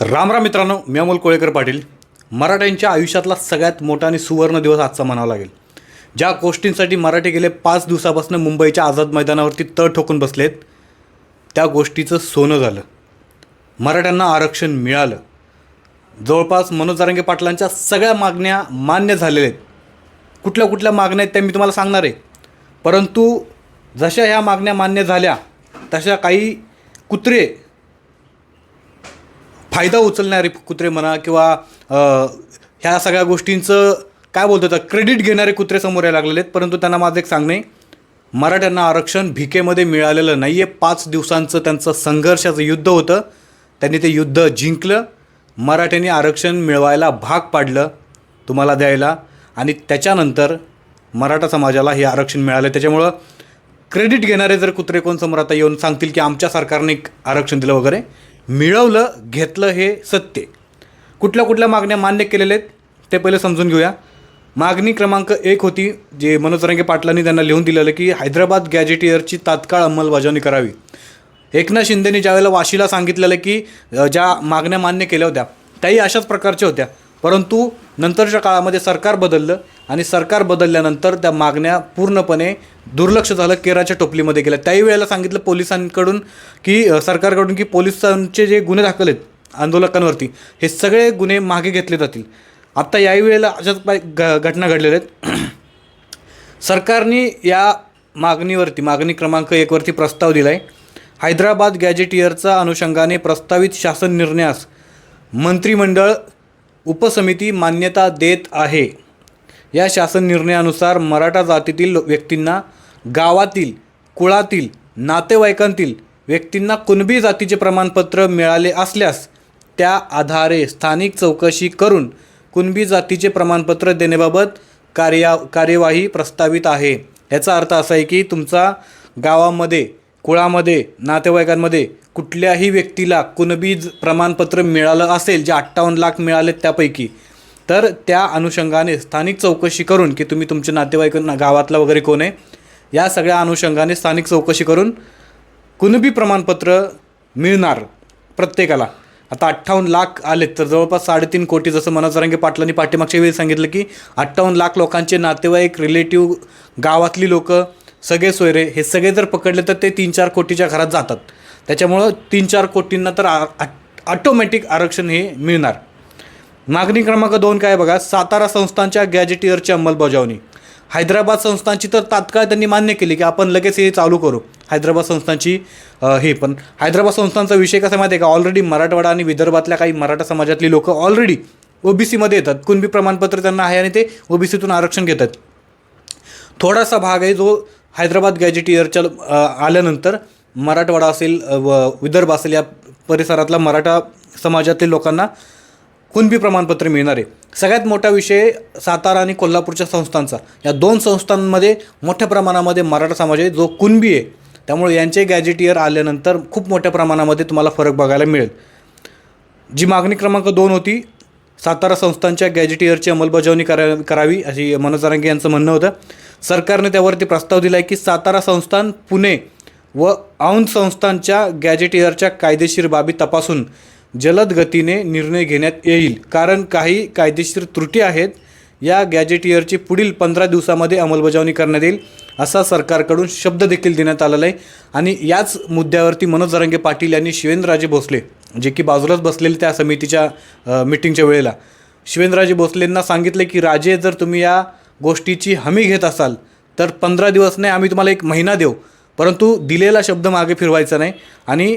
रामराम मित्रांनो मी अमोल कोळेकर पाटील. मराठ्यांच्या आयुष्यातला सगळ्यात मोठा आणि सुवर्ण दिवस आजचा म्हणावा लागेल. ज्या गोष्टींसाठी मराठी गेले पाच दिवसापासून मुंबईच्या आझाद मैदानावरती तळ ठोकून बसलेत त्या गोष्टीचं सोनं झालं. मराठ्यांना आरक्षण मिळालं. जवळपास मनोज जारंगे पाटलांच्या सगळ्या मागण्या मान्य झालेल्या आहेत. कुठल्या कुठल्या मागण्या आहेत त्या मी तुम्हाला सांगणार आहे. परंतु जशा ह्या मागण्या मान्य झाल्या तशा काही कुत्रे फायदा उचलणारे कुत्रे म्हणा किंवा ह्या सगळ्या गोष्टींचं काय बोलतो क्रेडिट घेणारे कुत्रे समोर यायला लागलेले आहेत. परंतु त्यांना माझं एक सांगणे मराठ्यांना आरक्षण भिकेमध्ये मिळालेलं नाही आहे पाच दिवसांचं त्यांचं संघर्षाचं युद्ध होतं. त्यांनी ते युद्ध जिंकलं. मराठ्यांनी आरक्षण मिळवायला भाग पाडलं तुम्हाला द्यायला. आणि त्याच्यानंतर मराठा समाजाला हे आरक्षण मिळालं. त्याच्यामुळं क्रेडिट घेणारे जर कुत्रे कोण समोर आता येऊन सांगतील की आमच्या सरकारने एक आरक्षण दिलं वगैरे मिळवलं घेतलं हे सत्य. कुठल्या कुठल्या मागण्या मान्य केलेल्या आहेत ते पहिले समजून घेऊया. मागणी क्रमांक एक होती जे मनोज रंगे पाटलांनी त्यांना लिहून दिलेलं की हैदराबाद गॅजेटियरची तात्काळ अंमलबजावणी करावी. एकनाथ शिंदेनी ज्यावेळेला वाशीला सांगितलेलं की ज्या मागण्या मान्य केल्या होत्या त्याही अशाच प्रकारच्या होत्या. परंतु नंतरच्या काळामध्ये सरकार बदललं आणि सरकार बदलल्यानंतर त्या मागण्या पूर्णपणे दुर्लक्ष झालं केराच्या टोपलीमध्ये गेल्या. त्याही वेळेला सांगितलं पोलिसांकडून की सरकारकडून की पोलिसांचे जे गुन्हे दाखल आहेत आंदोलकांवरती हे सगळे गुन्हे मागे घेतले जातील. आत्ता याही वेळेला अशाच पाय- घ घटना घडलेल्या आहेत. सरकारने या मागणीवरती मागणी क्रमांक एकवरती प्रस्ताव दिला आहे हैदराबाद गॅजेटियरचा अनुषंगाने प्रस्तावित शासन निर्णयास मंत्रिमंडळ उपसमिती मान्यता देत आहे. या शासन निर्णयानुसार मराठा जातीतील व्यक्तींना गावातील कुळातील नातेवाईकांतील व्यक्तींना कुणबी जातीचे प्रमाणपत्र मिळाले असल्यास त्या आधारे स्थानिक चौकशी करून कुणबी जातीचे प्रमाणपत्र देण्याबाबत कार्या कार्यवाही प्रस्तावित आहे. याचा अर्थ असा आहे की तुमचा गावामध्ये कुळामध्ये नातेवाईकांमध्ये कुठल्याही व्यक्तीला कुणबीज प्रमाणपत्र मिळालं असेल जे अठ्ठावन्न लाख मिळाले त्यापैकी तर त्या अनुषंगाने स्थानिक चौकशी करून की तुम्ही तुमचे नातेवाईक गावातला वगैरे कोण आहे या सगळ्या अनुषंगाने स्थानिक चौकशी करून कुणबी प्रमाणपत्र मिळणार प्रत्येकाला. आता अठ्ठावन्न लाख आलेत तर जवळपास साडेतीन कोटी जसं मनोज रंगे पाटलांनी पाठीमागच्या वेळी सांगितलं की अठ्ठावन्न लाख लोकांचे नातेवाईक रिलेटिव्ह गावातली लोकं सगळे सोयरे हे सगळे जर पकडले तर ते तीन चार कोटीच्या घरात जातात. त्याच्यामुळं तीन चार कोटींना तर ऑटोमॅटिक आरक्षण हे मिळणार. मागणी क्रमांक दोन काय बघा? सातारा संस्थांच्या गॅजेटियरची अंमलबजावणी. हैदराबाद संस्थांची तर तात्काळ त्यांनी मान्य केली की आपण लगेच हे चालू करू. हैदराबाद संस्थांची हे पण. हैदराबाद संस्थांचा विषय कसा माहिती आहे का? ऑलरेडी मराठवाडा आणि विदर्भातल्या काही मराठा समाजातली लोक ऑलरेडी ओबीसीमध्ये येतात. कुणबी प्रमाणपत्र त्यांना आहे आणि ते ओबीसीतून आरक्षण घेतात. थोडासा भाग आहे जो हैदराबाद गॅजेटियरच्या इयरच्या आल्यानंतर मराठवाडा असेल व विदर्भ असेल या परिसरातला मराठा समाजातील लोकांना कुणबी प्रमाणपत्र मिळणार आहे? सगळ्यात मोठा विषय सातारा आणि कोल्हापूरच्या संस्थांचा. या दोन संस्थांमध्ये मोठ्या प्रमाणामध्ये मराठा समाज आहे जो कुणबी आहे. त्यामुळे यांचे गॅजेटियर आल्यानंतर खूप मोठ्या प्रमाणामध्ये तुम्हाला फरक बघायला मिळेल. जी मागणी क्रमांक दोन होती सातारा संस्थांच्या गॅजेटियरची अंमलबजावणी करा करावी अशी मनोजारंगे यांचं म्हणणं होतं. सरकारने त्यावरती प्रस्ताव दिला आहे की सातारा संस्थान पुणे व औंध संस्थांच्या गॅजेटियरच्या कायदेशीर बाबी तपासून जलद गतीने निर्णय घेण्यात येईल. कारण काही कायदेशीर त्रुटी आहेत या गॅजेटियरची पुढील पंधरा दिवसामध्ये अंमलबजावणी करण्यात येईल असा सरकारकडून शब्द देखील देण्यात आलेला आहे. आणि याच मुद्द्यावरती मनोज जरांगे पाटील यांनी शिवेंद्रराजे भोसले जे की बाजूलाच बसलेले त्या समितीच्या मिटिंगच्या वेळेला शिवेंद्रराजे भोसलेंना सांगितले की राजे जर तुम्ही या गोष्टीची हमी घेत असाल तर पंधरा दिवस नाही आम्ही तुम्हाला एक महिना देऊ. परंतु दिलेला शब्द मागे फिरवायचा नाही आणि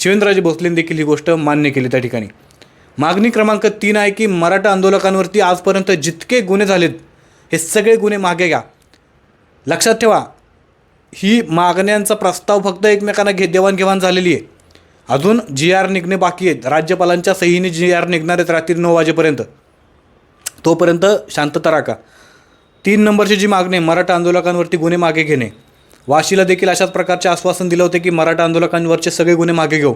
शिवेंद्रराजे भोसलेन देखील ही गोष्ट मान्य केली त्या ठिकाणी. मागणी क्रमांक तीन आहे की मराठा आंदोलकांवरती आजपर्यंत जितके गुन्हे झालेत हे सगळे गुन्हे मागे घ्या. लक्षात ठेवा ही मागण्यांचा प्रस्ताव फक्त एकमेकांना घे देवाणघेवाण झालेली आहे. अजून जी आर निघणे बाकी आहेत. राज्यपालांच्या सहीने जी आर निघणार आहेत रात्री नऊ वाजेपर्यंत. तोपर्यंत शांतता राखा. तीन नंबरची जी मागणी मराठा आंदोलकांवरती गुन्हे मागे घेणे. वाशीला देखील अशाच प्रकारचे आश्वासन दिलं होते की मराठा आंदोलकांवरचे सगळे गुन्हे मागे घेऊ.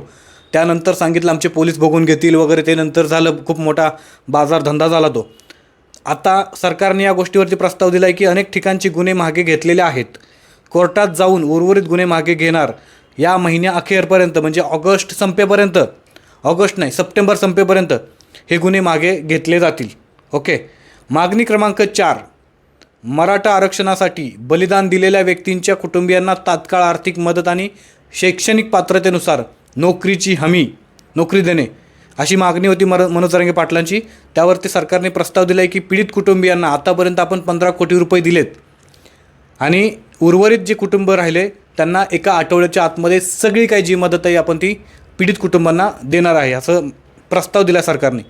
त्यानंतर सांगितलं आमचे पोलीस बघून घेतील वगैरे ते नंतर झालं खूप मोठा बाजार धंदा झाला तो. आता सरकारने या गोष्टीवरती प्रस्ताव दिला आहे की अनेक ठिकाणचे गुन्हे मागे घेतलेले आहेत. कोर्टात जाऊन उर्वरित गुन्हे मागे घेणार या महिन्या अखेरपर्यंत म्हणजे ऑगस्ट संपेपर्यंत ऑगस्ट नाही सप्टेंबर संपेपर्यंत हे गुन्हे मागे घेतले जातील. ओके? मागणी क्रमांक चार. मराठा आरक्षणासाठी बलिदान दिलेल्या व्यक्तींच्या कुटुंबियांना तात्काळ आर्थिक मदत आणि शैक्षणिक पात्रतेनुसार नोकरीची हमी नोकरी देणे अशी मागणी होती मर मनोज रंगे पाटलांची. त्यावरती सरकारने प्रस्ताव दिला आहे की पीडित कुटुंबियांना आतापर्यंत आपण पंधरा कोटी रुपये दिलेत. आणि उर्वरित जे कुटुंब राहिले त्यांना एका आठवड्याच्या आतमध्ये सगळी काही जी मदत आहे आपण ती पीडित कुटुंबांना देणार आहे असं प्रस्ताव दिला सरकारने.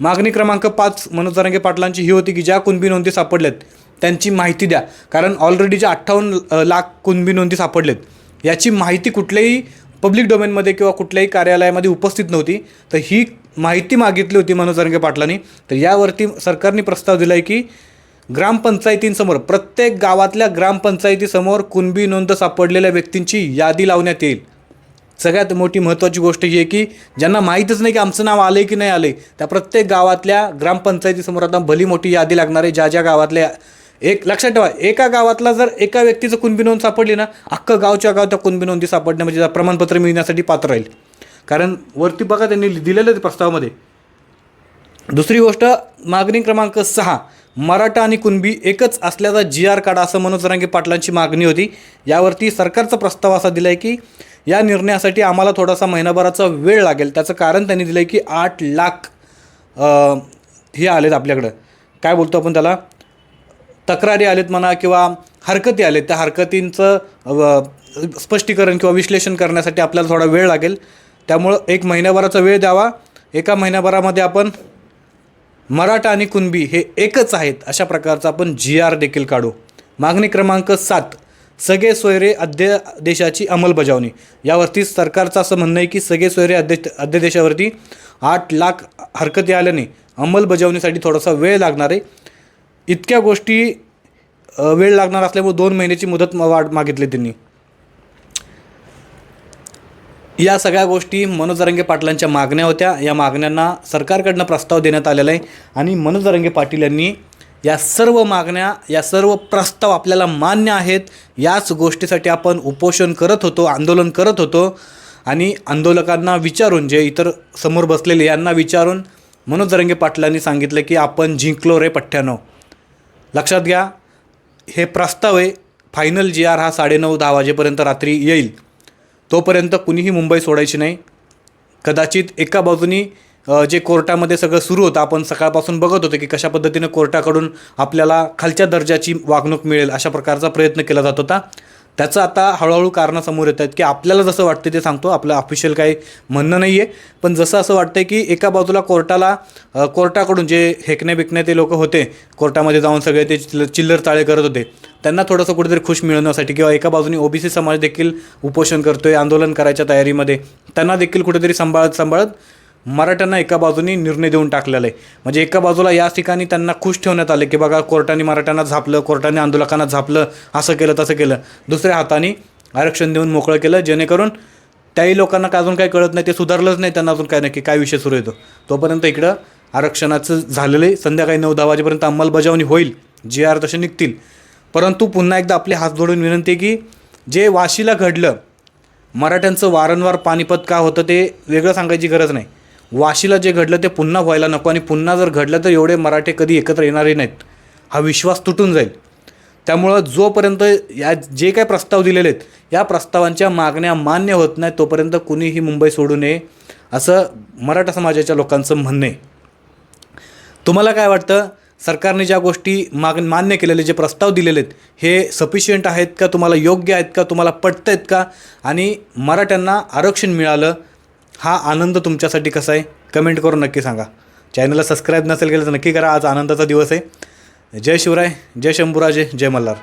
मागणी क्रमांक पाच मनोज रंगे पाटलांची ही होती की ज्या कुणबी नोंदी सापडल्यात त्यांची माहिती द्या. कारण ऑलरेडी ज्या अठ्ठावन्न लाख कुणबी नोंदी सापडलेत याची माहिती कुठल्याही पब्लिक डोमेनमध्ये किंवा कुठल्याही कार्यालयामध्ये उपस्थित नव्हती. तर ही माहिती मागितली होती मनोज जरांगे पाटलांनी. तर यावरती सरकारने प्रस्ताव दिला आहे की ग्रामपंचायतींसमोर प्रत्येक गावातल्या ग्रामपंचायतीसमोर कुणबी नोंद सापडलेल्या व्यक्तींची यादी लावण्यात येईल. सगळ्यात मोठी महत्त्वाची गोष्ट ही आहे की ज्यांना माहीतच नाही की आमचं नाव आलं की नाही आलं त्या प्रत्येक गावातल्या ग्रामपंचायतीसमोर आता भली मोठी यादी लागणार आहे. ज्या ज्या गावातल्या एक लक्षात ठेवा एका गावातला जर एका व्यक्तीचं कुणबी नोंद सापडली ना अख्खं गावच्या गाव त्या कुणबी नोंदी सापडण्या म्हणजे प्रमाणपत्र मिळण्यासाठी पात्र राहील. कारण वरती बघा त्यांनी दिलेलं आहे प्रस्तावामध्ये. दुसरी गोष्ट मागणी क्रमांक सहा मराठा आणि कुणबी एकच असल्याचा जी आर काढा असं मनोज रांगे पाटलांची मागणी होती. यावरती सरकारचा प्रस्ताव असा दिला आहे की या निर्णयासाठी आम्हाला थोडासा महिनाभराचा वेळ लागेल. त्याचं कारण त्यांनी दिलं आहे की आठ लाख हे आलेत आपल्याकडं. काय बोलतो आपण त्याला? तक्रारी आलेत म्हणा किंवा हरकती आलेत त्या हरकतींचं स्पष्टीकरण किंवा विश्लेषण करण्यासाठी आपल्याला थोडा वेळ लागेल. त्यामुळं एक महिन्याभराचा वेळ द्यावा. एका महिन्याभरामध्ये आपण मराठा आणि कुणबी हे एकच आहेत अशा प्रकारचा आपण जी आर देखील काढू. मागणी क्रमांक सात सगळे सोयरे अध्यादेशाची अंमलबजावणी. यावरती सरकारचं असं म्हणणं आहे की सगळे सोयरे अध्य अध्यादेशावरती आठ लाख हरकती आल्याने अंमलबजावणीसाठी थोडासा वेळ लागणार आहे. इतक्या गोष्टी वेळ लागणार असल्यामुळे दोन महिन्याची मुदत वाढ मागितली त्यांनी. या सगळ्या गोष्टी मनोजरंगे पाटलांच्या मागण्या होत्या. या मागण्यांना सरकारकडनं प्रस्ताव देण्यात आलेला आहे. आणि मनोजरंगे पाटील यांनी या सर्व मागण्या या सर्व प्रस्ताव आपल्याला मान्य आहेत. याच गोष्टीसाठी आपण उपोषण करत होतो आंदोलन करत होतो. आणि आंदोलकांना विचारून जे इतर समोर बसलेले यांना विचारून मनोजरंगे पाटलांनी सांगितलं की आपण जिंकलो रे पठ्ठ्यानो. लक्षात घ्या हे प्रस्ताव आहे फायनल जी आर हा साडेनऊ दहा वाजेपर्यंत रात्री येईल. तोपर्यंत कुणीही मुंबई सोडायची नाही. कदाचित एका बाजूनी जे कोर्टामध्ये सगळं सुरू होतं आपण सकाळपासून बघत होतो की कशा पद्धतीनं कोर्टाकडून आपल्याला खालच्या दर्जाची वागणूक मिळेल अशा प्रकारचा प्रयत्न केला जात होता. त्याचं आता हळूहळू कारणं समोर येत आहेत की आपल्याला जसं वाटतं ते सांगतो. आपलं ऑफिशियल काही म्हणणं नाही आहे पण जसं असं वाटतं की एका बाजूला कोर्टाला कोर्टाकडून जे हेकणे बिकणे ते लोक होते कोर्टामध्ये जाऊन सगळे ते चिल्लर चिल्लर चाळे करत होते त्यांना थोडंसं कुठेतरी खुश मिळवण्यासाठी किंवा एका बाजूने ओबीसी समाज देखील उपोषण करतोय आंदोलन करायच्या तयारीमध्ये त्यांना देखील कुठेतरी सांभाळत सांभाळत मराठ्यांना एका बाजूने निर्णय देऊन टाकलेला आहे. म्हणजे एका बाजूला या ठिकाणी त्यांना खुश ठेवण्यात आले की बघा कोर्टाने मराठ्यांना झापलं कोर्टाने आंदोलकांना झापलं असं केलं तसं केलं. दुसऱ्या हाताने आरक्षण देऊन मोकळं केलं जेणेकरून त्याही लोकांना का अजून काही कळत नाही ते सुधारलंच नाही त्यांना अजून काय नक्की काय विषय सुरू येतो. तोपर्यंत इकडं आरक्षणाचं झालेलं आहे. संध्याकाळी नऊ दहा वाजेपर्यंत अंमलबजावणी होईल. जे आर तसे निघतील. परंतु पुन्हा एकदा आपले हात जोडून विनंती आहे की जे वाशीला घडलं मराठ्यांचं वारंवार पानिपत का होतं ते वेगळं सांगायची गरज नाही. वाशीला जे घडलं ते पुन्हा व्हायला नको आणि पुन्हा जर घडलं तर एवढे मराठे कधी एकत्र येणारे नाहीत. हा विश्वास तुटून जाईल. त्यामुळं जोपर्यंत या जे काही प्रस्ताव दिलेले आहेत या प्रस्तावांच्या मागण्या मान्य होत नाहीत तोपर्यंत कुणीही मुंबई सोडू नये असं मराठा समाजाच्या लोकांचं म्हणणं आहे. तुम्हाला काय वाटतं? सरकारने ज्या गोष्टी माग मान्य केलेले जे प्रस्ताव दिलेले आहेत हे सफिशियंट आहेत का? तुम्हाला योग्य आहेत का? तुम्हाला पटत आहेत का? आणि मराठ्यांना आरक्षण मिळालं हा आनंद तुमच्यासाठी कसा आहे? कमेंट करून नक्की सांगा. चॅनलला सबस्क्राईब नसेल केलं तर नक्की करा. आज आनंदाचा दिवस आहे. जय शिवराय जय शंभूराजे जय मल्हार.